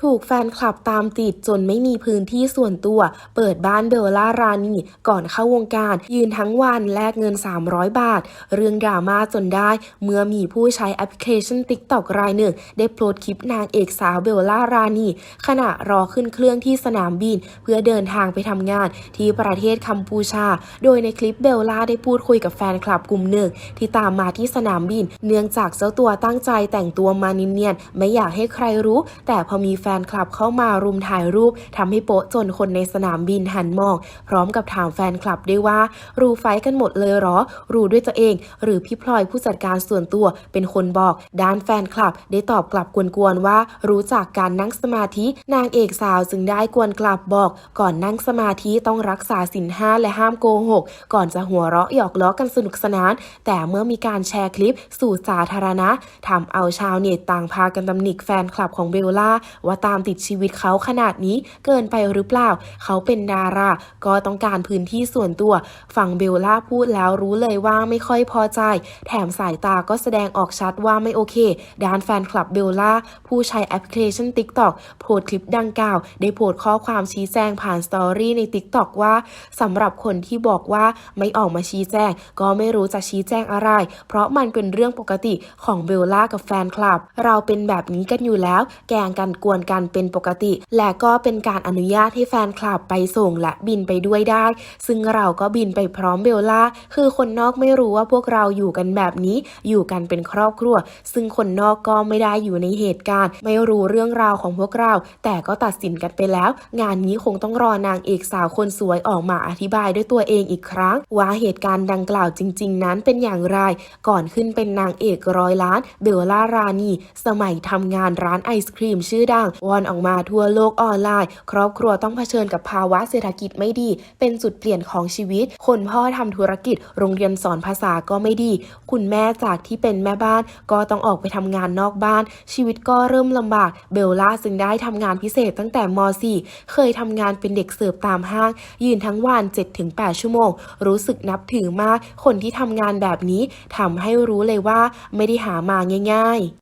ถูกแฟนคลับตามติดจนไม่มีพื้นที่ส่วนตัว เปิดบ้านเบลล่ารานีก่อนเข้าวงการ ยืนทั้งวันแลกเงิน 300 บาท เรื่องดราม่าจนได้ เมื่อมีผู้ใช้แอปพลิเคชัน TikTok รายหนึ่ง ได้โพสต์คลิปนางเอกสาวเบลล่ารานีขณะรอขึ้นเครื่องที่สนามบิน เพื่อเดินทางไปทำงาน ที่ประเทศกัมพูชา โดยในคลิปเบลล่าได้พูดคุยกับแฟนคลับกลุ่มหนึ่งที่ตามมาที่สนามบิน เนื่องจากเจ้าตัวตั้งใจแต่งตัวมาเนียนๆไม่อยากให้ใครรู้ แต่พอมีแฟนคลับเข้ามารุมถ่ายรูปทำให้โป๊ะจนคนในสนามบินหันมอง พร้อมกับถามแฟนคลับด้วยว่า รู้ไฟกันหมดเลยหรอ รู้ด้วยตัวเอง หรือพี่พลอยผู้จัดการส่วนตัวเป็นคนบอก ด้านแฟนคลับ ได้ตอบกลับกวนๆว่า รู้จักการนั่งสมาธิ นางเอกสาวจึงได้กวนกลับบอก ก่อนนั่งสมาธิต้องรักษาศีลห้าและห้ามโกหก ก่อนจะหัวเราะหยอกล้อกันสนุกสนาน แต่เมื่อมีการแชร์คลิปสู่สาธารณะทำเอาชาวเน็ตต่างพากันตำหนิแฟนคลับของเบลล่าว่าตามติดชีวิตเขาขนาดนี้เกินไปหรือเปล่า เขาเป็นดารา ก็ต้องการพื้นที่ส่วนตัว ฝั่งเบลล่าพูดแล้วรู้เลยว่าไม่ค่อยพอใจ แถมสายตาก็แสดงออกชัดว่าไม่โอเค ด้านแฟนคลับเบลล่า ผู้ใช้แอปพลิเคชัน TikTok โพสคลิปดังกล่าว ได้โพสข้อความชี้แจงผ่านสตอรี่ใน TikTok ว่าสำหรับคนที่บอกว่าไม่ออกมาชี้แจง ก็ไม่รู้จะชี้แจงอะไร เพราะมันเป็นเรื่องปกติของเบลล่ากับแฟนคลับ เราเป็นแบบนี้กันอยู่แล้ว แกล้งกันกวนกันเป็นปกติ และก็เป็นการอนุญาตให้แฟนคลับไปส่งและบินไปด้วยได้ ซึ่งเราก็บินไปพร้อมเบลล่า คือคนนอกไม่รู้ว่าพวกเราอยู่กันแบบนี้ อยู่กันเป็นครอบครัว ซึ่งคนนอกก็ไม่ได้อยู่ในเหตุการณ์ ไม่รู้เรื่องราวของพวกเรา แต่ก็ตัดสินกันไปแล้ว งานนี้คงต้องรอนางเอกสาวคนสวยออกมาอธิบายด้วยตัวเองอีกครั้ง ว่าเหตุการณ์ดังกล่าวจริง ๆ นั้นเป็นอย่างไร ก่อนขึ้นเป็นนางเอกร้อยล้านเบลล่ารานีสมัยทำงานร้านไอศครีมชื่อดังวอนออกมาทั่วโลกออนไลน์ ครอบครัวต้องเผชิญกับภาวะเศรษฐกิจไม่ดี เป็นจุดเปลี่ยนของชีวิต คนพ่อทำธุรกิจ โรงเรียนสอนภาษาก็ไม่ดี คุณแม่จากที่เป็นแม่บ้าน ก็ต้องออกไปทำงานนอกบ้าน ชีวิตก็เริ่มลำบาก เบลล่าจึงได้ทำงานพิเศษตั้งแต่ม .4 เคยทำงานเป็นเด็กเสิร์ฟตามห้าง ยืนทั้งวัน 7-8 ชั่วโมง รู้สึกนับถือมาก คนที่ทำงานแบบนี้ทำให้รู้เลยว่าไม่ได้หามาง่าย ๆ